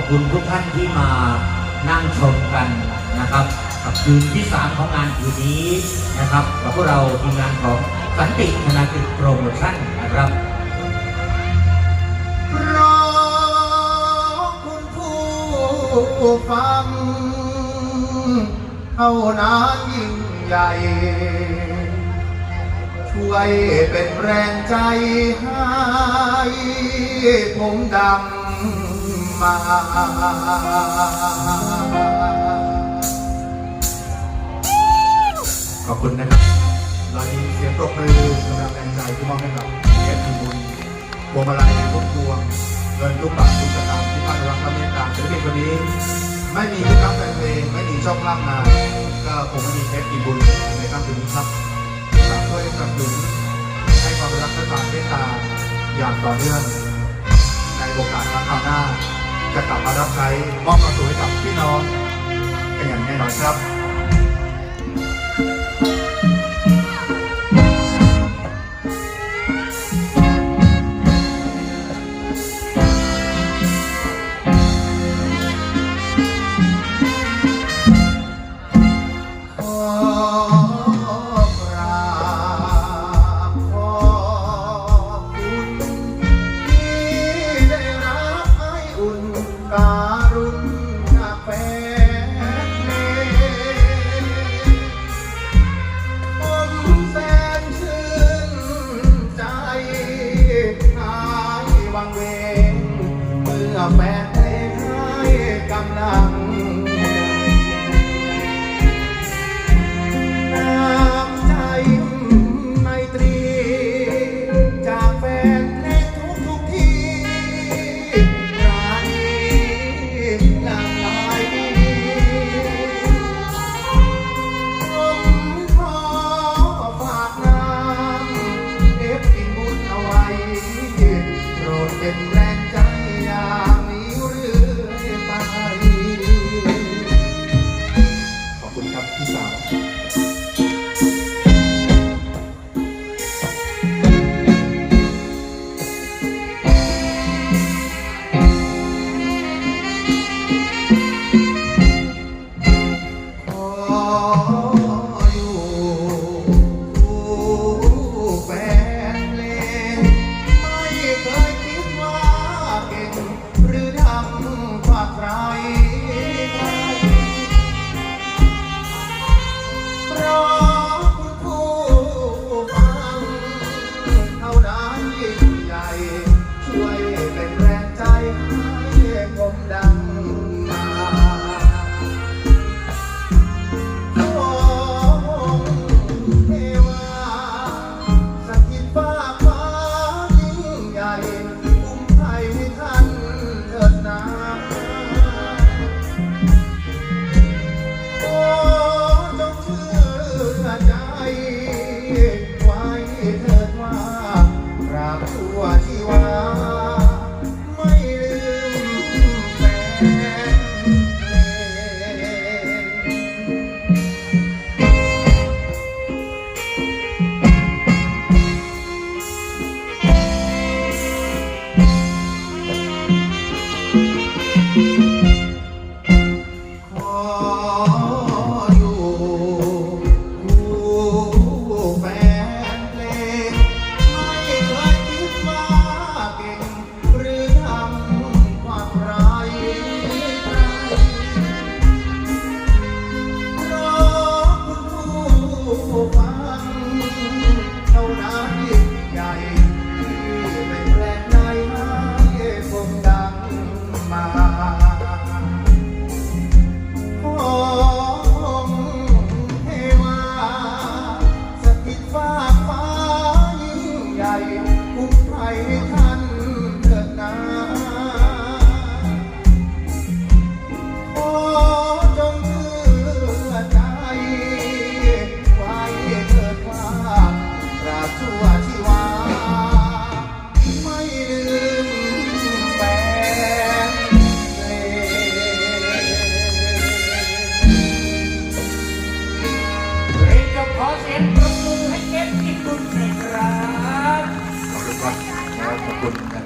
อบคุณทุกท่านที่มานั่งชมกันนะครับ กับคืนที่สามของงานคืนนี้นะครับกับพวกเราทีมงานของสันติธนากิจโปรโมชั่นนะครับเพราะคุณผู้ฟังเท่านั้นยิ่งใหญ่ช่วยเป็นแรงใจให้ผมดัง มาขอบคุณนะครับเรามีเสียงปรบมือสำหรับแรงใจที่มอบให้กับเอฟทีบุญพวงมาลัยทุกพวงเงินทุกบาททุกสตางค์ที่ท่านรักและเมตตาศิลปินคนนี้ไม่มีผู้รับแฟนเพลงไม่มีช่องล่างนาก็คงไม่มีเอฟทีบุญในค่ำคืนนี้ครับฝากช่วยสนับสนุนให้ความรักและความเมตตาอย่างต่อเนื่องในโอกาสครั้งหน้า จะกลับมารับใช้มอบความสุขให้กับพี่น้องกันอย่างแน่นอนครับ เวงเมื่อแฟนเพลงให้กำลัง อ เสียงปรบมือให้เกมที่คุณหน่อยครับขอบคุณครับขอบคุณนะครับ